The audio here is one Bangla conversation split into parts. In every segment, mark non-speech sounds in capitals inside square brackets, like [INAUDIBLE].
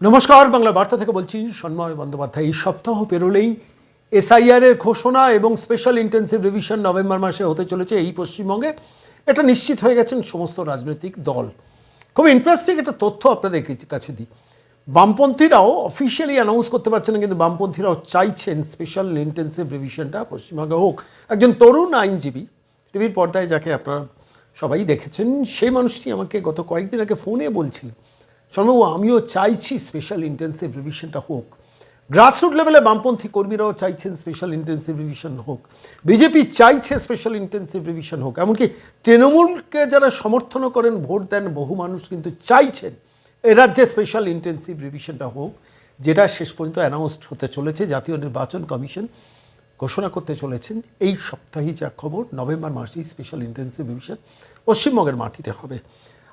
নমস্কার, বাংলা বার্তা থেকে বলছি সন্ময় বন্দ্যোপাধ্যায়। এই সপ্তাহ পেরোলেই এসআইআর এর ঘোষণা এবং স্পেশাল ইন্টেন্সিভ রিভিশন নভেম্বর মাসে হতে চলেছে এই পশ্চিমবঙ্গে। এটা নিশ্চিত হয়ে গেছেন সমস্ত রাজনৈতিক দল। খুব ইন্টারেস্টিং একটা তথ্য আপনাদের কাছে দিই। বামপন্থীরাও অফিসিয়ালি অ্যানাউন্স করতে পারছে না, কিন্তু বামপন্থীরাও চাইছেন স্পেশাল ইন্টেন্সিভ রিভিশনটা পশ্চিমবঙ্গে হোক। একজন তরুণ আইনজীবী টিভির পর্দায় যাকে আপনারা সবাই দেখেছেন, সেই মানুষটি আমাকে গত কয়েকদিন আগে ফোনে বলছিলেন শর্মাবু আমিও চাইছি স্পেশাল ইন্টেন্সিভ রিভিশনটা হোক। গ্রাসরুট লেভেলে বামপন্থী কর্মীরাও চাইছেন স্পেশাল ইন্টেন্সিভ রিভিশন হোক। বিজেপি চাইছে স্পেশাল ইন্টেন্সিভ রিভিশন হোক। এমনকি তৃণমূলকে যারা সমর্থন করেন, ভোট দেন, বহু মানুষ কিন্তু চাইছেন এ রাজ্যে স্পেশাল ইন্টেন্সিভ রিভিশনটা হোক, যেটা শেষ পর্যন্ত অ্যানাউন্সড হতে চলেছে। জাতীয় নির্বাচন কমিশন ঘোষণা করতে চলেছেন, এই সপ্তাহে যা খবর, নভেম্বর মাসেই স্পেশাল ইন্টেন্সিভ রিভিশন পশ্চিমবঙ্গের মাটিতে হবে।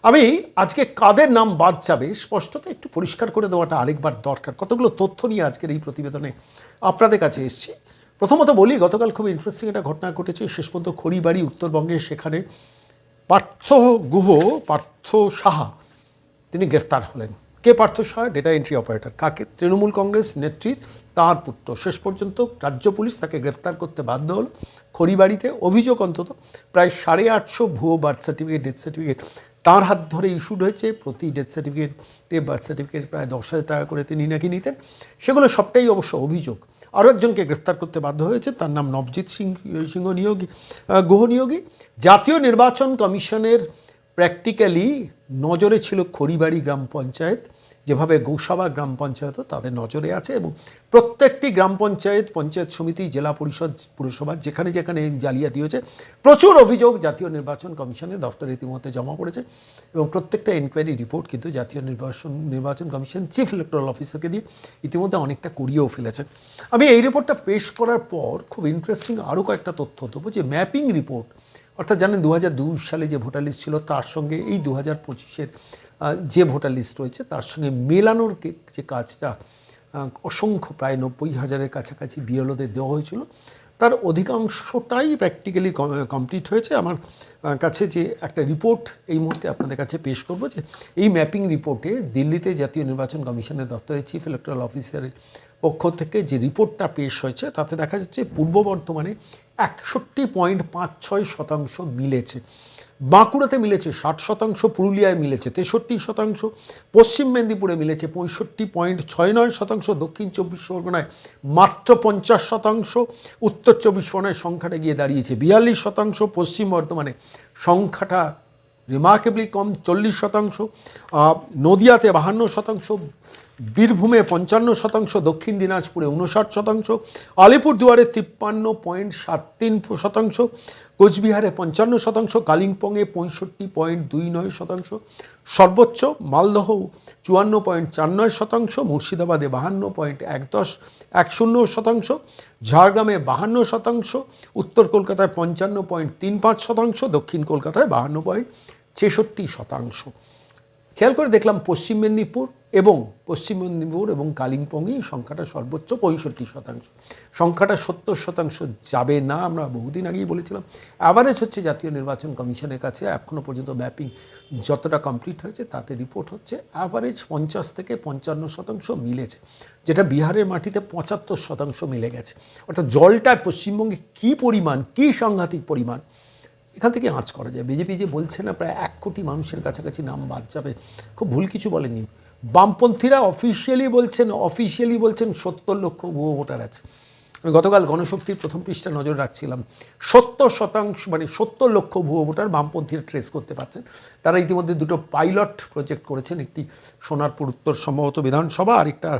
আমি আজকে কাদের নাম বাদ যাবে স্পষ্টত একটু পরিষ্কার করে দেওয়াটা আরেকবার দরকার। কতগুলো তথ্য নিয়ে আজকের এই প্রতিবেদনে আপনাদের কাছে এসেছি। প্রথমত বলি, গতকাল খুব ইন্টারেস্টিং একটা ঘটনা ঘটেছে। শেষ পর্যন্ত খড়িবাড়ি উত্তরবঙ্গে সেখানে পার্থ গুহ, পার্থ সাহা, তিনি গ্রেফতার হলেন। কে Partha Saha? Data entry operator কাকে? তৃণমূল কংগ্রেস নেত্রীর তার পুত্র। শেষ পর্যন্ত রাজ্য পুলিশ তাকে গ্রেফতার করতে বাধ্য হল। খড়িবাড়িতে অভিযোগ অন্তত প্রায় সাড়ে আটশো ভুয়ো বার্থ সার্টিফিকেট ডেথ সার্টিফিকেট তার হাত ধরে ইস্যুড হয়েছে। প্রতি ডেথ সার্টিফিকেটে বার্থ সার্টিফিকেট প্রায় দশ হাজার টাকা করে তিনি নাকি নিতেন। সেগুলো সবটাই অবশ্য অভিযোগ। আরও একজনকে গ্রেফতার করতে বাধ্য হয়েছে। তার নাম নবজিৎ সিং, সিংহ নিয়োগী গুহ নিয়োগী। জাতীয় নির্বাচন কমিশনের প্র্যাকটিক্যালি নজরে ছিল খড়িবাড়ি গ্রাম পঞ্চায়েত। যেভাবে গৌসাবা গ্রাম পঞ্চায়েতও তাদের নজরে আছে এবং প্রত্যেকটি গ্রাম পঞ্চায়েত পঞ্চায়েত সমিতি, জেলা পরিষদ, পুরসভা, যেখানে যেখানে জালিয়াতি হয়েছে, প্রচুর অভিযোগ জাতীয় নির্বাচন কমিশনের দফতরে ইতিমধ্যে জমা পড়েছে এবং প্রত্যেকটা এনকোয়ারি রিপোর্ট কিন্তু জাতীয় নির্বাচন নির্বাচন কমিশন চিফ ইলেকট্রাল অফিসারকে দিয়ে ইতিমধ্যে অনেকটা করিয়েও ফেলেছেন আমি এই রিপোর্টটা পেশ করার পর খুব ইন্টারেস্টিং আরও কয়েকটা তথ্য দেবো যে ম্যাপিং রিপোর্ট অর্থাৎ জানেন দু হাজার দুই সালে যে ভোটার লিস্ট ছিল তার সঙ্গে এই দু হাজার পঁচিশের যে ভোটার লিস্ট রয়েছে তার সঙ্গে মেলানোর যে কাজটা অসংখ্য প্রায় নব্বই হাজারের কাছাকাছি বিএলওদের দেওয়া হয়েছিল, তার অধিকাংশটাই প্র্যাকটিক্যালি কমপ্লিট হয়েছে। আমার কাছে যে একটা রিপোর্ট এই মুহূর্তে আপনাদের কাছে পেশ করব যে এই ম্যাপিং রিপোর্টে দিল্লিতে জাতীয় নির্বাচন কমিশনের দপ্তরে চিফ ইলেকট্রাল অফিসারের পক্ষ থেকে যে রিপোর্টটা পেশ হয়েছে, তাতে দেখা যাচ্ছে পূর্ব বর্ধমানে একষট্টি পয়েন্ট পাঁচ ছয় শতাংশ মিলেছে। বাঁকুড়াতে মিলেছে ষাট শতাংশ, পুরুলিয়ায় মিলেছে তেষট্টি শতাংশ, পশ্চিম মেদিনীপুরে মিলেছে পঁয়ষট্টি পয়েন্ট ছয় নয় শতাংশ, দক্ষিণ চব্বিশ পরগনায় মাত্র পঞ্চাশ শতাংশ, উত্তর চব্বিশ পরগনায় সংখ্যাটা গিয়ে দাঁড়িয়েছে বিয়াল্লিশ শতাংশ, পশ্চিম বর্ধমানে সংখ্যাটা রিমার্কেবলি কম, চল্লিশ শতাংশ নদিয়াতে বাহান্ন শতাংশ, বীরভূমে পঞ্চান্ন শতাংশ, দক্ষিণ দিনাজপুরে উনষাট শতাংশ, আলিপুরদুয়ারে তিপ্পান্ন পয়েন্ট সাত তিন শতাংশ কোচবিহারে পঞ্চান্ন শতাংশ, কালিম্পংয়ে পঁয়ষট্টি পয়েন্ট দুই নয় শতাংশ, সর্বোচ্চ মালদহ চুয়ান্ন পয়েন্ট চার নয় শতাংশ, মুর্শিদাবাদে বাহান্ন পয়েন্ট এক দশ এক শূন্য শতাংশ, ঝাড়গ্রামে বাহান্ন শতাংশ, উত্তর কলকাতায় পঞ্চান্ন পয়েন্ট তিন পাঁচ শতাংশ, দক্ষিণ কলকাতায় বাহান্ন পয়েন্ট ছেষট্টি শতাংশ। খেয়াল করে দেখলাম পশ্চিম মেদিনীপুর এবং পশ্চিম মেদিনীপুর এবং কালিম্পংয়ে সংখ্যাটা সর্বোচ্চ পঁয়ষট্টি শতাংশ। সংখ্যাটা সত্তর শতাংশ যাবে না, আমরা বহুদিন আগেই বলেছিলাম। অ্যাভারেজ হচ্ছে জাতীয় নির্বাচন কমিশনের কাছে এখনও পর্যন্ত ম্যাপিং যতটা কমপ্লিট হয়েছে, তাতে রিপোর্ট হচ্ছে অ্যাভারেজ পঞ্চাশ থেকে পঞ্চান্ন শতাংশ মিলেছে, যেটা বিহারের মাটিতে পঁচাত্তর শতাংশ মিলে গেছে। অর্থাৎ জলটা পশ্চিমবঙ্গে কী পরিমাণ, কী সাংঘাতিক পরিমাণ এখান থেকে আঁচ করা যায়। বিজেপি যে বলছে না, প্রায় এক কোটি মানুষের কাছাকাছি নাম বাদ যাবে, খুব ভুল কিছু বলেনি বামপন্থীরা অফিসিয়ালি বলছেন অফিসিয়ালি বলছেন সত্তর লক্ষ ভুয়ো ভোটার আছে। আমি গতকাল গণশক্তির প্রথম পৃষ্ঠা নজর রাখছিলাম। সত্তর শতাংশ মানে সত্তর লক্ষ ভুয়ো ভোটার বামপন্থীরা ট্রেস করতে পারছেন। তারা ইতিমধ্যে দুটো পাইলট প্রজেক্ট করেছেন, একটি সোনারপুর উত্তর সম্ভবত বিধানসভা আর একটা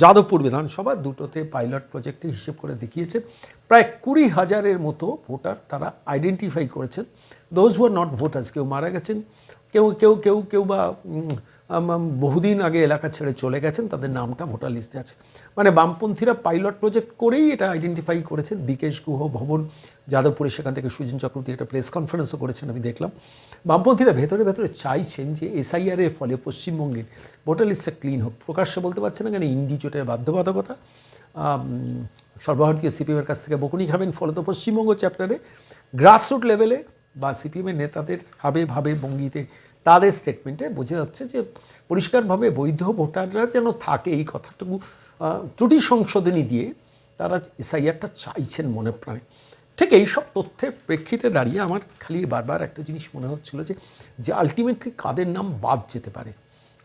যাদবপুর বিধানসভা। দুটোতে পাইলট প্রজেক্টে হিসেব করে দেখিয়েছে। প্রায় কুড়ি হাজারের মতো ভোটার তারা আইডেন্টিফাই করেছেন। Those who are not voters কেউ মারা গেছেন, কেউ কেউ কেউ কেউ বা বহুদিন আগে এলাকা ছেড়ে চলে গেছেন, তাদের নামটা ভোটার লিস্টে আছে। মানে বামপন্থীরা পাইলট প্রজেক্ট করেই এটা আইডেন্টিফাই করেছেন। বিকেশ গুহ, ভবন, যাদবপুরে সেখান থেকে সুজন চক্রবর্তী একটা প্রেস কনফারেন্সও করেছেন আমি দেখলাম। বামপন্থীরা ভেতরে ভেতরে চাইছেন যে এসআইআর এর ফলে পশ্চিমবঙ্গের ভোটার লিস্টটা ক্লিন হোক। প্রকাশ্যে বলতে পারছে না কেন, ইন্ডি জোটের বাধ্যবাধকতা। সর্বভারতীয় সিপিএমের কাছ থেকে বকুনি খাবেন, ফলত পশ্চিমবঙ্গ চ্যাপ্টারে গ্রাসরুট লেভেলে বা সিপিএমের নেতাদের হাবে ভাবে ভঙ্গিতে তাদের স্টেটমেন্টে বোঝা যাচ্ছে যে পরিষ্কারভাবে বৈধ ভোটাররা যেন থাকে, এই কথাটুকু ত্রুটি সংশোধনী দিয়ে তারা এসআইআরটা চাইছেন মনে প্রাণে। ঠিক এই সব তথ্যের প্রেক্ষিতে দাঁড়িয়ে আমার খালি বারবার একটা জিনিস মনে হচ্ছিল যে যে আলটিমেটলি কাদের নাম বাদ যেতে পারে।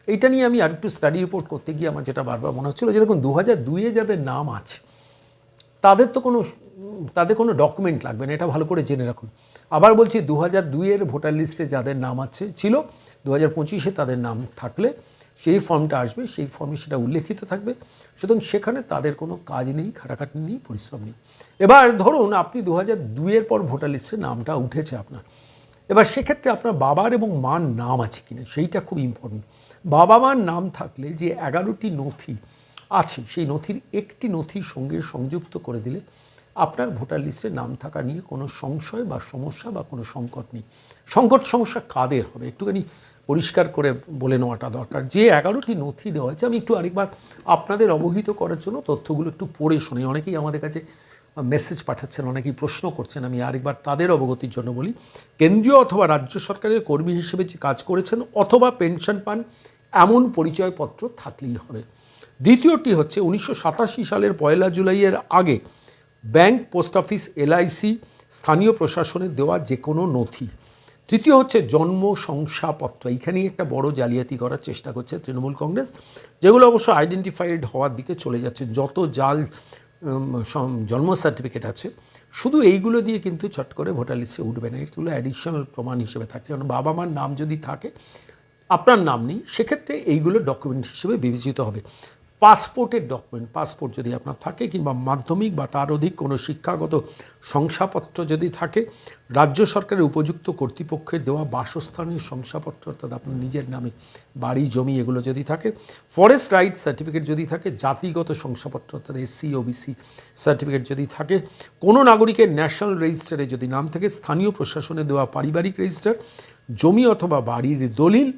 এইটা নিয়ে আমি আরেকটু স্টাডি রিপোর্ট করতে গিয়ে আমার যেটা বারবার মনে হচ্ছিল যে, দেখুন দু হাজার দুইয়ে যাদের নাম আছে তাদের তো কোনো তাদের কোনো ডকুমেন্ট লাগবে না, এটা ভালো করে জেনে রাখুন। আবার বলছি দু হাজার দুইয়ের ভোটার লিস্টে যাদের নাম আছে, ছিল দু হাজার পঁচিশে তাদের নাম থাকলে সেই ফর্মটা আসবে, সেই ফর্মে সেটা উল্লেখিত থাকবে। সুতরাং সেখানে তাদের কোনো কাজ নেই খাটাখাটি নেই, পরিশ্রম নেই। এবার ধরুন, আপনি দু হাজার দুইয়ের পর ভোটার লিস্টে নামটা উঠেছে আপনার। এবার সেক্ষেত্রে আপনার বাবার এবং মার নাম আছে কিনা, সেইটা খুব ইম্পর্টেন্ট বাবা মার নাম থাকলে যে এগারোটি নথি আছে সেই নথির একটি নথির সঙ্গে সংযুক্ত করে দিলে আপনার ভোটার লিস্টে নাম থাকা নিয়ে কোনো সংশয় বা সমস্যা বা কোনো সংকট নেই। সংকট সমস্যা কাদের হবে? একটুখানি পরিষ্কার করে বলে নেওয়াটা দরকার। যে এগারোটি নথি দেওয়া হয়েছে, আমি একটু আরেকবার আপনাদের অবহিত করার জন্য তথ্যগুলো একটু পড়ে শুনি। অনেকেই আমাদের কাছে মেসেজ পাঠাচ্ছেন, অনেকেই প্রশ্ন করছেন। আমি আরেকবার তাদের অবগতির জন্য বলি, কেন্দ্রীয় অথবা রাজ্য সরকারের কর্মী হিসেবে যে কাজ করেছেন অথবা পেনশন পান এমন পরিচয়পত্র থাকলেই হবে। দ্বিতীয়টি হচ্ছে উনিশশো সাতাশি সালের পয়লা জুলাইয়ের আগে ব্যাংক, পোস্ট অফিস, এলআইসি, স্থানীয় প্রশাসনের দেওয়া যে কোনো নথি। তৃতীয় হচ্ছে জন্ম শংসাপত্র। এইখানেই একটা বড় জালিয়াতি করার চেষ্টা করছে তৃণমূল কংগ্রেস, যেগুলো অবশ্য আইডেন্টিফাইড হওয়ার দিকে চলে যাচ্ছে। যত জাল জন্ম সার্টিফিকেট আছে, শুধু এইগুলো দিয়ে কিন্তু চট করে ভোটার লিস্টে উঠবে না। এগুলো অ্যাডিশনাল প্রমাণ হিসেবে থাকছে। কারণ বাবা মার নাম যদি থাকে, আপনার নাম নেই, সেক্ষেত্রে এইগুলো ডকুমেন্ট হিসেবে বিবেচিত হবে। পাসপোর্টের ডকুমেন্ট পাসপোর্ট যদি আপনার থাকে কিংবা মাধ্যমিক বা তার অধিক কোনো শিক্ষাগত শংসাপত্র যদি থাকে, রাজ্য সরকারের উপযুক্ত কর্তৃপক্ষের দেওয়া বাসস্থানীয় শংসাপত্র অর্থাৎ আপনার নিজের নামে বাড়ি, জমি এগুলো যদি থাকে ফরেস্ট রাইট সার্টিফিকেট যদি থাকে, জাতিগত শংসাপত্র অর্থাৎ এসসি ওবিসি সার্টিফিকেট যদি থাকে, কোনো নাগরিকের ন্যাশনাল রেজিস্টারে যদি নাম থাকে, স্থানীয় প্রশাসনে দেওয়া পারিবারিক রেজিস্টার জমি অথবা বাড়ির দলিল,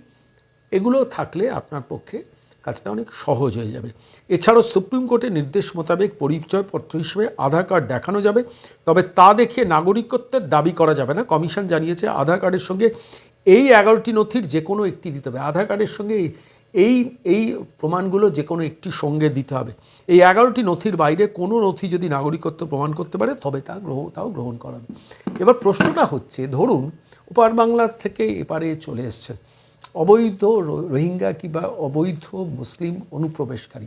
এগুলো থাকলে আপনার পক্ষে কাজটা অনেক সহজ হয়ে যাবে। এছাড়াও সুপ্রিম কোর্টের নির্দেশ মোতাবেক পরিচয়পত্র হিসেবে আধার কার্ড দেখানো যাবে, তবে তা দেখে নাগরিকত্বের দাবি করা যাবে না। কমিশন জানিয়েছে, আধার কার্ডের সঙ্গে এই এগারোটি নথির যে কোনো একটি দিতে হবে। আধার কার্ডের সঙ্গে এই এই প্রমাণগুলো যে কোনো একটি সঙ্গে দিতে হবে। এই এগারোটি নথির বাইরে কোনো নথি যদি নাগরিকত্ব প্রমাণ করতে পারে, তবে তা গ্রহ, তাও গ্রহণ করা হবে। এবার প্রশ্নটা হচ্ছে, ধরুন ওপার বাংলার থেকে এপারে চলে এসছেন অবৈধ রোহিঙ্গা কিংবা অবৈধ মুসলিম অনুপ্রবেশকারী।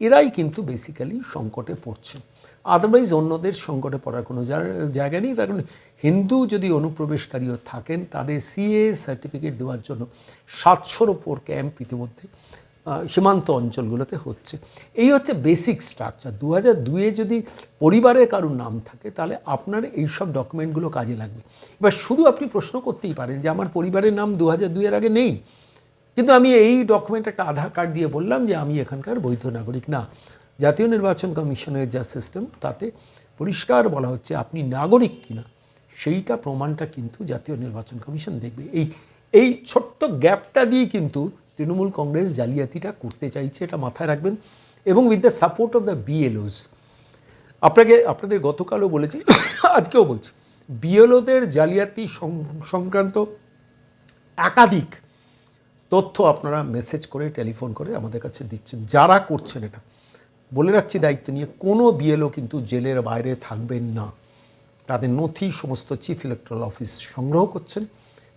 এরাই কিন্তু বেসিক্যালি সংকটে পড়ছে। আদারওয়াইজ অন্যদের সংকটে পড়ার কোনো জায়গা নেই। তার কারণ হিন্দু যদি অনুপ্রবেশকারীও থাকেন, তাদের সিএ সার্টিফিকেট দেওয়ার জন্য সাতশোর ওপর ক্যাম্প ইতিমধ্যে। সীমান্ত অঞ্চলগুলোতে হচ্ছে। এই হচ্ছে বেসিক স্ট্রাকচার দু হাজার দুয়ে যদি পরিবারের কারোর নাম থাকে, তাহলে আপনার এই সব ডকুমেন্টগুলো কাজে লাগবে। এবার শুধু আপনি প্রশ্ন করতেই পারেন যে, আমার পরিবারের নাম দু হাজার দুইয়ের আগে নেই? কিন্তু আমি এই ডকুমেন্ট একটা আধার কার্ড দিয়ে বললাম যে, আমি এখানকার বৈধ নাগরিক। না, জাতীয় নির্বাচন কমিশনের যা সিস্টেম তাতে পরিষ্কার বলা হচ্ছে আপনি নাগরিক কিনা, সেইটা প্রমাণটা কিন্তু জাতীয় নির্বাচন কমিশন দেখবে। এই এই ছোট্ট গ্যাপটা দিয়ে কিন্তু তৃণমূল কংগ্রেস জালিয়াতিটা করতে চাইছে, এটা মাথায় রাখবেন, এবং with the support of the BLOs আপনাকে, আপনাদের গতকালও বলেছি, [COUGHS] আজকেও বলছি বিএলওদের জালিয়াতি সংক্রান্ত একাধিক তথ্য আপনারা মেসেজ করে টেলিফোন করে আমাদের কাছে দিচ্ছেন, যারা করছেন এটা। বলে রাখছি দায়িত্ব নিয়ে, কোনো বিএলও কিন্তু জেলের বাইরে থাকবেন না। তাদের নথি, সমস্ত চিফ ইলেকট্রাল অফিস সংগ্রহ করছেন।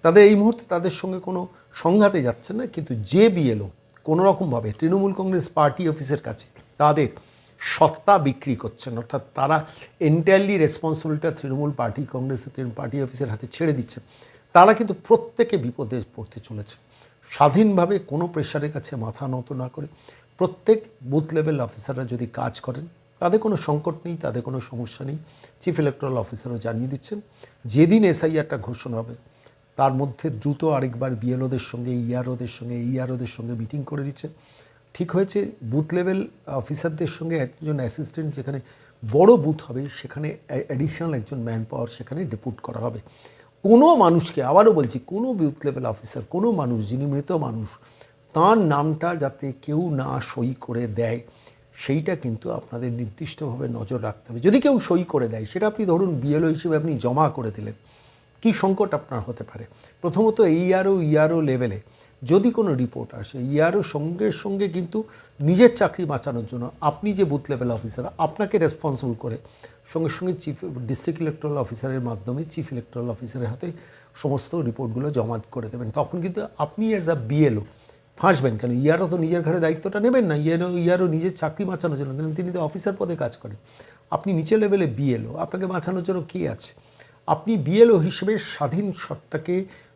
তাদের এই মুহূর্তে তাদের সঙ্গে কোনো সংঘাতে যাচ্ছেন না, কিন্তু যে বিএলও কোনো রকমভাবে তৃণমূল কংগ্রেস পার্টি অফিসের কাছে তাদের সত্তা বিক্রি করছেন, অর্থাৎ তারা entirely responsibility Trinamool party Congress Trinamool party অফিসের হাতে ছেড়ে দিচ্ছেন তারা কিন্তু প্রত্যেকে বিপদে পড়তে চলেছে। স্বাধীনভাবে কোনো প্রেশারের কাছে মাথা নত না করে প্রত্যেক বুথ লেভেল অফিসাররা যদি কাজ করেন, তাদের কোনো সংকট নেই, তাদের কোনো সমস্যা নেই। চিফ ইলেকট্রাল অফিসারও জানিয়ে দিচ্ছেন, যেদিন এসআইআরটা ঘোষণা হবে তার মধ্যে দ্রুত আরেকবার বিএলওদের সঙ্গে, ইআরওদের সঙ্গে ইআরওদের সঙ্গে মিটিং করে দিচ্ছেন ঠিক হয়েছে বুথ লেভেল অফিসারদের সঙ্গে একজন অ্যাসিস্ট্যান্ট যেখানে বড় বুথ হবে, সেখানে অ্যাডিশনাল একজন ম্যান পাওয়ার সেখানে ডেপুট করা হবে। কোনো মানুষকে, আবারও বলছি, কোনো বুথ লেভেল অফিসার কোনো মানুষ, যিনি মৃত মানুষ, তার নামটা যাতে কেউ না সই করে দেয়, সেইটা কিন্তু আপনাদের নির্দিষ্টভাবে নজর রাখতে হবে। যদি কেউ সই করে দেয়, সেটা আপনি ধরুন বিএলও হিসেবে আপনি জমা করে দিলেন কি সংকট আপনার হতে পারে? প্রথমত ইআরও ইআরও লেভেলে যদি কোনো রিপোর্ট আসে ইআরও সঙ্গে সঙ্গে কিন্তু নিজের চাকরি বাঁচানোর জন্য আপনি যে বুথ লেভেল অফিসার, আপনাকে রেসপন্সিবল করে সঙ্গে সঙ্গে চিফ ডিস্ট্রিক্ট ইলেকট্রাল অফিসারের মাধ্যমে চিফ ইলেকট্রাল অফিসারের হাতে সমস্ত রিপোর্টগুলো জমা করে দেবেন। তখন কিন্তু আপনি অ্যাজ আ বিএলও ফাঁসবেন কেন? ইয়ারও তো নিজের ঘাড়ে দায়িত্বটা নেবেন না, ইয়ারও ইয়ারও নিজের চাকরি বাঁচানোর জন্য। কেন তিনি তো অফিসার পদে কাজ করেন। আপনি নিচে লেভেলে বিএলও আপনাকে বাঁচানোর জন্য কী আছে? আপনি বিএলও হিসেবে স্বাধীন সত্তাকে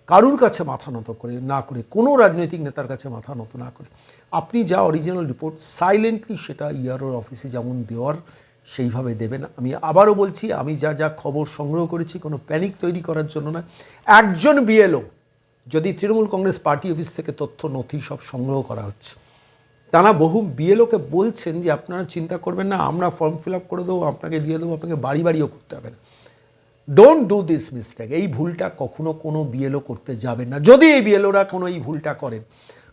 কারুর কাছে মাথা নত করে না করে, কোনো রাজনৈতিক নেতার কাছে মাথা নত না করে, আপনি যা অরিজিনাল রিপোর্ট সাইলেন্টলি সেটা ইয়ারোর অফিসে যেমন দেওয়ার সেইভাবে দেবেন। আমি আবারও বলছি, আমি যা যা খবর সংগ্রহ করেছি, কোনো প্যানিক তৈরি করার জন্য না। একজন বিএলও, যদি তৃণমূল কংগ্রেস পার্টি অফিস থেকে তথ্য, নথি সব সংগ্রহ করা হচ্ছে, তারা বহু বিএলওকে বলছেন যে, আপনারা চিন্তা করবেন না, আমরা ফর্ম ফিল আপ করে দেবো, আপনাকে দিয়ে দেবো, আপনাকে বাড়ি বাড়িও করতে হবে না। ডোন্ট ডু দিস মিস্টেক এই ভুলটা কখনো কোনো বিএলও করতে যাবেন না। যদি এই বিএলওরা কোনো এই ভুলটা করেন,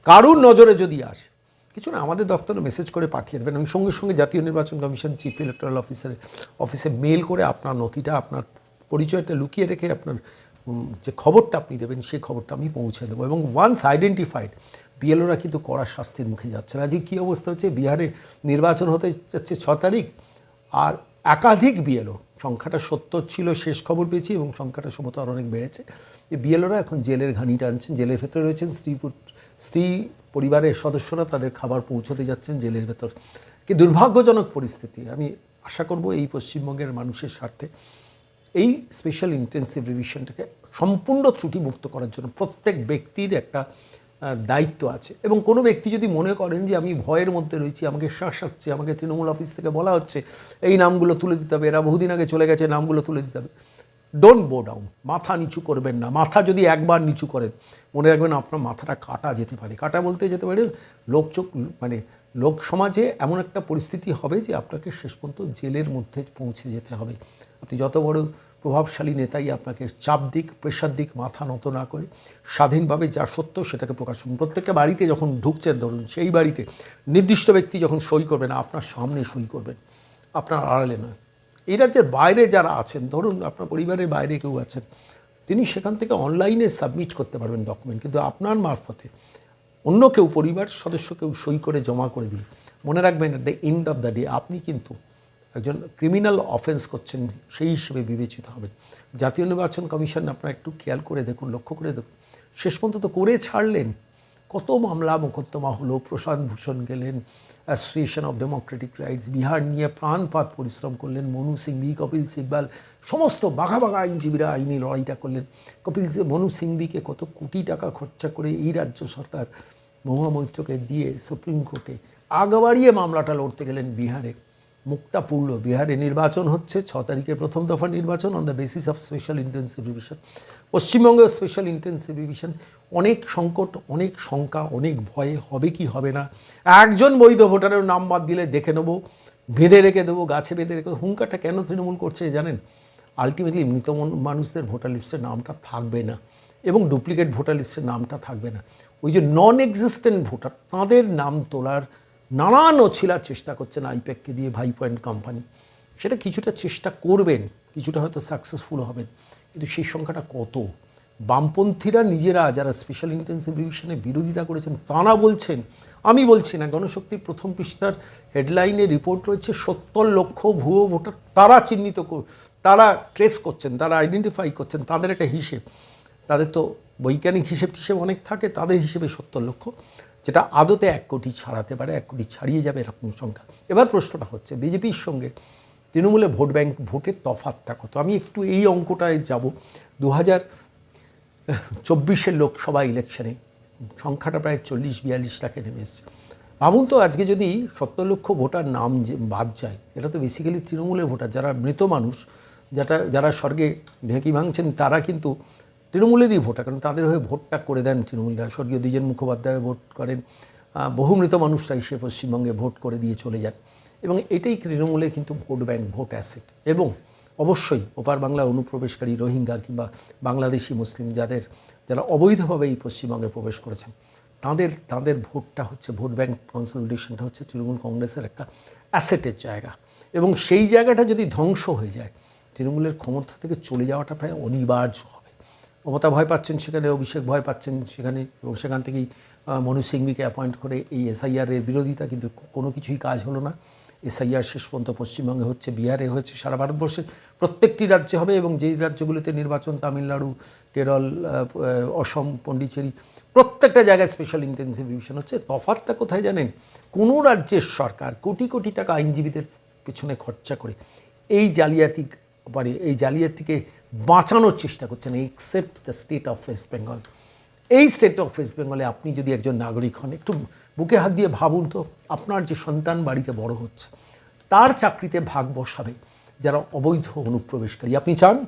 কারুর নজরে যদি আসে, কিছু না, আমাদের দপ্তরে মেসেজ করে পাঠিয়ে দেবেন। আমি সঙ্গে সঙ্গে জাতীয় নির্বাচন কমিশন চিফ ইলেকট্রাল অফিসারের অফিসে মেল করে আপনার নথিটা, আপনার পরিচয়টা লুকিয়ে রেখে আপনার যে খবরটা আপনি দেবেন সেই খবরটা আমি পৌঁছে দেবো। এবং ওয়ান্স আইডেন্টিফাইড বিএলওরা কিন্তু কড়া শাস্তির মুখে যাচ্ছে না। আজকে কী অবস্থা হচ্ছে, বিহারে নির্বাচন হতে যাচ্ছে ছ তারিখ, আর একাধিক বিএলও সংখ্যাটা সত্তর ছিল, শেষ খবর পেয়েছি এবং সংখ্যাটা সম্ভবত আরও অনেক বেড়েছে। যে বিএলওরা এখন জেলের ঘানি টানছেন, জেলের ভেতরে রয়েছেন স্ত্রী স্ত্রী পরিবারের সদস্যরা তাদের খাবার পৌঁছতে যাচ্ছেন জেলের ভেতর। কি দুর্ভাগ্যজনক পরিস্থিতি। আমি আশা করব এই পশ্চিমবঙ্গের মানুষের স্বার্থে এই স্পেশাল ইন্টেন্সিভ রিভিশনটাকে সম্পূর্ণ ত্রুটিমুক্ত করার জন্য প্রত্যেক ব্যক্তির একটা দায়িত্ব আছে। এবং কোনো ব্যক্তি যদি মনে করেন যে আমি ভয়ের মধ্যে রয়েছি, আমাকে শ্বাস আসছে আমাকে তৃণমূল অফিস থেকে বলা হচ্ছে, এই নামগুলো তুলে দিতে হবে, এরা বহুদিন আগে চলে গেছে নামগুলো তুলে দিতে হবে। ডোন্ট বো ডাউন মাথা নিচু করবেন না। মাথা যদি একবার নিচু করেন, মনে রাখবেন আপনার মাথাটা কাটা যেতে পারে। কাটা বলতে যেতে পারে, লোক চোখ মানে লোক সমাজে এমন একটা পরিস্থিতি হবে যে আপনাকে শেষ পর্যন্ত জেলের মধ্যে পৌঁছে যেতে হবে। আপনি যত বড় প্রভাবশালী নেতাই আপনাকে চাপ দিক প্রেশার দিক, মাথা নত না করে স্বাধীনভাবে যা সত্য সেটাকে প্রকাশ করুন। প্রত্যেকটা বাড়িতে যখন ঢুকছেন, ধরুন সেই বাড়িতে নির্দিষ্ট ব্যক্তি যখন সই করবেন, আপনার সামনে সই করবেন, আপনার আড়ালে নয়। এই রাজ্যের বাইরে যারা আছেন, ধরুন আপনার পরিবারের বাইরে কেউ আছেন, তিনি সেখান থেকে অনলাইনে সাবমিট করতে পারবেন ডকুমেন্ট কিন্তু আপনার মারফতে অন্য কেউ পরিবার সদস্য কেউ সই করে জমা করে দিল মনে রাখবেন at the end of the day আপনি কিন্তু একজন ক্রিমিনাল অফেন্স করছেন, সেই হিসেবে বিবেচিত হবেন জাতীয় নির্বাচন কমিশন, আপনারা একটু খেয়াল করে দেখুন, লক্ষ্য করে দেখুন। শেষ পর্যন্ত তো করে ছাড়লেন। কত মামলা, মোকদ্দমা হলো, প্রশান্ত ভূষণ গেলেন, association of democratic rights, Bihar নিয়ে প্রাণপাত পরিশ্রম করলেন, মনু সিংভি কপিল সিব্বাল, সমস্ত বাঘা বাঘা আইনজীবীরা আইনি লড়াইটা করলেন। কপিল মনু সিংভিকে কত কোটি টাকা খরচা করে এই রাজ্য সরকার মহুয়া মৈত্রকে দিয়ে সুপ্রিম কোর্টে আগবাড়িয়ে মামলাটা লড়তে গেলেন বিহারে। মুখটা পুড়ল বিহারে নির্বাচন হচ্ছে, ছ তারিখে প্রথম দফা নির্বাচন on the basis of special intensive revision পশ্চিমবঙ্গেও special intensive revision অনেক সংকট, অনেক শঙ্কা, অনেক ভয়ে, হবে কি, হবে না। একজন বৈধ ভোটারের নাম বাদ দিলে দেখে নেব, বেঁধে রেখে দেবো, গাছে বেঁধে রেখে হুঙ্কারটা কেন তৃণমূল করছে জানেন? আলটিমেটলি মৃত মানুষদের ভোটার লিস্টে নামটা থাকবে না এবং ডুপ্লিকেট ভোটার লিস্টের নামটা থাকবে না। ওই যে নন এক্সিস্টেন্ট ভোটার, তাঁদের নাম তোলার নানান অছিলার চেষ্টা করছেন আইপ্যাককে দিয়ে ভাই পয়েন্ট কোম্পানি। সেটা কিছুটা চেষ্টা করবেন, কিছুটা হয়তো সাকসেসফুল হবেন। কিন্তু সেই সংখ্যাটা কত? বামপন্থীরা নিজেরা যারা স্পেশাল ইন্টেন্সিভ রিভিশনে বিরোধিতা করেছেন, তাঁরা বলছেন, আমি বলছি না, গণশক্তির প্রথম পৃষ্ঠার হেডলাইনে রিপোর্ট রয়েছে, সত্তর লক্ষ ভুয়ো ভোটার তারা চিহ্নিত তারা ট্রেস করছেন, তারা আইডেন্টিফাই করছেন, তাদের একটা হিসেব। তাদের তো বৈজ্ঞানিক হিসেব টিসেব অনেক থাকে, তাদের হিসেবে সত্তর লক্ষ। যেটা আদতে এক কোটি ছাড়াতে পারে, এক কোটি ছাড়িয়ে যাবে এরকম সংখ্যা। এবার প্রশ্নটা হচ্ছে, বিজেপির সঙ্গে তৃণমূলে ভোট ব্যাংক, ভোটের তফাতটা কত? আমি একটু এই অঙ্কটায় যাব। দু হাজার চব্বিশের লোকসভা ইলেকশনে সংখ্যাটা প্রায় চল্লিশ, বিয়াল্লিশ লাখে নেমে এসছে। ভাবুন তো, আজকে যদি সত্তর লক্ষ ভোটার নাম যে বাদ যায়, এটা তো বেসিক্যালি তৃণমূলের ভোটার, যারা মৃত মানুষ, যারা যারা স্বর্গে ঢেঁকি ভাঙছেন, তারা কিন্তু তৃণমূলেরই ভোটার কারণ তাদের হয়ে ভোটটা করে দেন তৃণমূলরা। স্বর্গীয় দ্বিজেন মুখোপাধ্যায় ভোট করেন বহুমৃত বহু মৃত মানুষরা এসে পশ্চিমবঙ্গে ভোট করে দিয়ে চলে যান। এবং এটাই তৃণমূলে কিন্তু ভোট ব্যাংক, ভোট অ্যাসেট। এবং অবশ্যই ওপার বাংলা অনুপ্রবেশকারী রোহিঙ্গা কিংবা বাংলাদেশি মুসলিম যাদের, যারা অবৈধভাবে এই পশ্চিমবঙ্গে প্রবেশ করেছেন, তাদের তাদের ভোটটা হচ্ছে, ভোট ব্যাংক কনসলিডেশনটা হচ্ছে তৃণমূল কংগ্রেসের একটা অ্যাসেটের জায়গা। এবং সেই জায়গাটা যদি ধ্বংস হয়ে যায়, তৃণমূলের ক্ষমতা থেকে চলে যাওয়াটা প্রায় অনিবার্য। হবে মমতা ভয় পাচ্ছেন সেখানে, অভিষেক ভয় পাচ্ছেন সেখানে এবং সেখান থেকেই মনু সিংভিকে অ্যাপয়েন্ট করে এই এসআইআরের বিরোধিতা, কিন্তু কোনো কিছুই কাজ হলো না। এসআইআর শেষ পর্যন্ত পশ্চিমবঙ্গে হচ্ছে, বিহারে হয়েছে, সারা ভারতবর্ষে প্রত্যেকটি রাজ্যে হবে এবং যেই রাজ্যগুলিতে নির্বাচন, তামিলনাড়ু, কেরল অসম, পন্ডিচেরি, প্রত্যেকটা জায়গায় স্পেশাল ইন্টেন্সিভ ডিভিশন হচ্ছে। তফাৎটা কোথায় জানেন? কোনো রাজ্যের সরকার কোটি কোটি টাকা আইনজীবীদের পেছনে খরচা করে এই জালিয়াতি মানে এই জালিয়াতিকে বাঁচানোর চেষ্টা করছেন except the state of West Bengal এই স্টেট অফ ওয়েস্ট বেঙ্গলে আপনি যদি একজন নাগরিক হন, একটু বুকে হাত দিয়ে ভাবুন তো, আপনার যে সন্তান বাড়িতে বড় হচ্ছে, তার চাকরিতে ভাগ বসাবে যারা অবৈধ অনুপ্রবেশকারী। আপনি চান?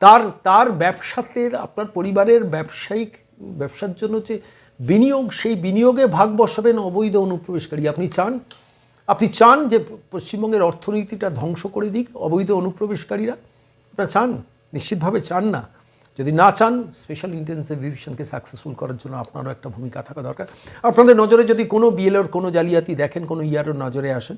তার তার ব্যবসাতে, আপনার পরিবারের ব্যবসায়িক, ব্যবসার জন্য যে বিনিয়োগ, সেই বিনিয়োগে ভাগ বসাবেন অবৈধ অনুপ্রবেশকারী। আপনি চান? আপনি চান যে পশ্চিমবঙ্গের অর্থনীতিটা ধ্বংস করে দিক অবৈধ অনুপ্রবেশকারীরা? আপনারা চান? নিশ্চিতভাবে চান না। যদি না চান স্পেশাল ইন্টেন্সিভ রিভিশনকে সাকসেসফুল করার জন্য আপনারও একটা ভূমিকা থাকা দরকার। আপনাদের নজরে যদি কোনো বিএলওর কোনো জালিয়াতি দেখেন, কোনো ইয়ারের নজরে আসেন,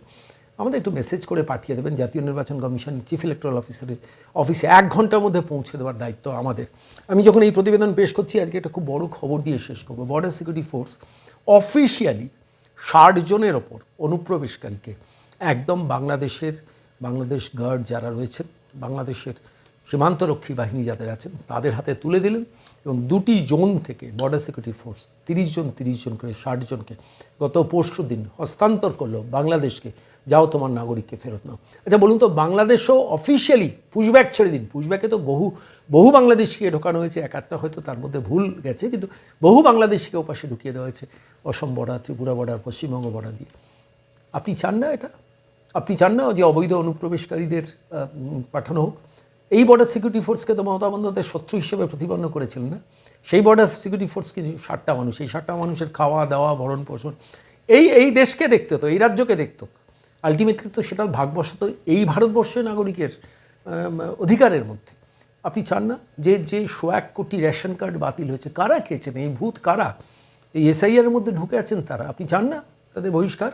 আমাদের একটু মেসেজ করে পাঠিয়ে দেবেন। জাতীয় নির্বাচন কমিশন চিফ ইলেকট্রাল অফিসারের অফিসে এক ঘণ্টার মধ্যে পৌঁছে দেওয়ার দায়িত্ব আমাদের। আমি যখন এই প্রতিবেদন পেশ করছি, আজকে একটা খুব বড় খবর দিয়ে শেষ করব। বর্ডার সিকিউরিটি ফোর্স অফিসিয়ালি ষাট জনের ওপর অনুপ্রবেশকারীকে একদম বাংলাদেশের, বাংলাদেশ গার্ড যারা রয়েছেন বাংলাদেশের সীমান্তরক্ষী বাহিনী যাদের আছেন, তাদের হাতে তুলে দিলেন এবং দুটি জোন থেকে বর্ডার সিকিউরিটি ফোর্স তিরিশ জন তিরিশ জন করে ষাট জনকে গত পরশু দিন হস্তান্তর করল বাংলাদেশকে। যাও তোমার নাগরিককে ফেরত নাও। আচ্ছা বলুন তো, বাংলাদেশও অফিসিয়ালি পুশব্যাক ছেড়ে দিন। পুশব্যাকে তো বহু বহু বাংলাদেশকে ঢোকানো হয়েছে, এক একটা হয়তো তার মধ্যে ভুল গেছে, কিন্তু বহু বাংলাদেশকে ওপাশে ঢুকিয়ে দেওয়া হয়েছে Assam border Tripura border Paschimbanga border দিয়ে। আপনি চান না এটা? আপনি চান না যে অবৈধ অনুপ্রবেশকারীদের পাঠানো হোক। এই বর্ডার সিকিউরিটি ফোর্সকে তো মমতা বন্দ্যোপাধ্যায় শত্রু হিসেবে প্রতিপন্ন করেছিলেন না? সেই বর্ডার সিকিউরিটি ফোর্স কিন্তু ষাটটা মানুষ? এই ষাটটা মানুষের খাওয়া, দাওয়া, ভরণ পোষণ, এই এই দেশকে দেখতে হতো এই রাজ্যকে দেখতো। আলটিমেটলি তো সেটা ভাগবশত এই ভারতবর্ষের নাগরিকের অধিকারের মধ্যে। আপনি চান না যে যে শো এক কোটি রেশন কার্ড বাতিল হয়েছে? কারা খেয়েছেন? এই ভূত কারা? এই এসআইআর মধ্যে ঢুকে আছেন তারা। আপনি চান না তাদের বহিষ্কার?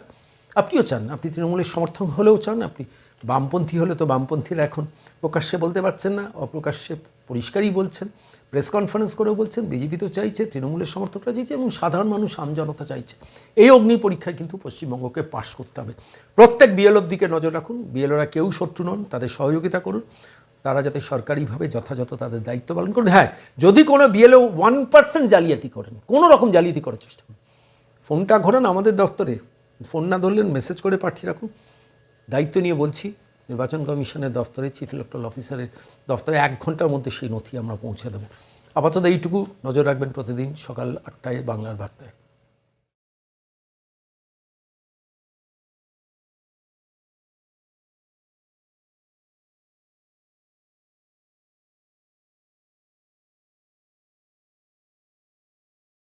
আপনিও চান, আপনি তৃণমূলের সমর্থক হলেও চান, আপনি বামপন্থী হলে তো বামপন্থীরা এখন প্রকাশ্যে বলতে পারছেন না, অপ্রকাশ্যে পরিষ্কারই বলছেন, প্রেস কনফারেন্স করেও বলছেন, বিজেপি তো চাইছে, তৃণমূলের সমর্থকরা চাইছে এবং সাধারণ মানুষ আমজনতা চাইছে। এই অগ্নি পরীক্ষায় কিন্তু পশ্চিমবঙ্গকে পাশ করতে হবে। প্রত্যেক বিএলওর দিকে নজর রাখুন বিএলওরা কেউ শত্রু নন, তাদের সহযোগিতা করুন, তারা যাতে সরকারিভাবে যথাযথ তাদের দায়িত্ব পালন করুন। হ্যাঁ যদি কোনো বিএলও ওয়ান পার্সেন্ট জালিয়াতি করেন, কোনো রকম জালিয়াতি করার চেষ্টা করুন। ফোনটা ঘোরান আমাদের দপ্তরে ফোন না ধরলেন মেসেজ করে পাঠিয়ে রাখুন। দায়িত্ব নিয়ে বলছি, নির্বাচন কমিশনের দফতরে চিফ ইলেকট্রাল অফিসারের দফতরে এক ঘণ্টার মধ্যে সেই নথি আমরা পৌঁছে দেবো। আপাতত এইটুকু নজর রাখবেন প্রতিদিন সকাল আটটায় বাংলার বার্তায়।